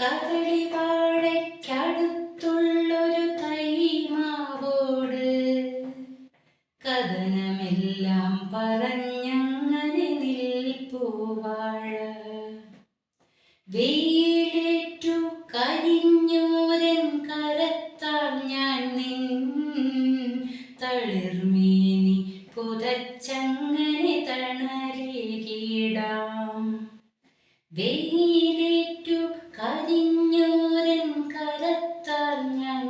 കദളി വാഴയ്ക്കടുത്തുള്ളൊരു തൈമാവോട്. കഥനമെല്ലാം പറഞ്ഞങ്ങനെ നിൽപ്പുവാഴ. വെയിലേറ്റു കരിഞ്ഞോരൻ കരത്താൽ ഞാൻ നിൻ തളിർമീനി പുതച്ചങ്ങനെ തണലേകിടാം വെയിലേറ്റു കരിഞ്ഞോരൻ കരത്താൽ ഞാൻ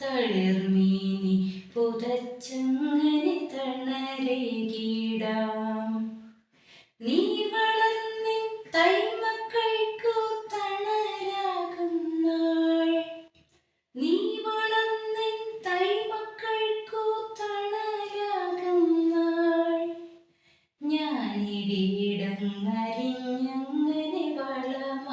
തളിർമേനി പുതച്ചങ്ങനെ തണലേകിടാം നീ വളർന്നി തൈമക്കൾക്കു തണലാകും നാൾ നീ തണലാകും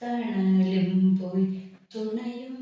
തണലും പോയി തുണയും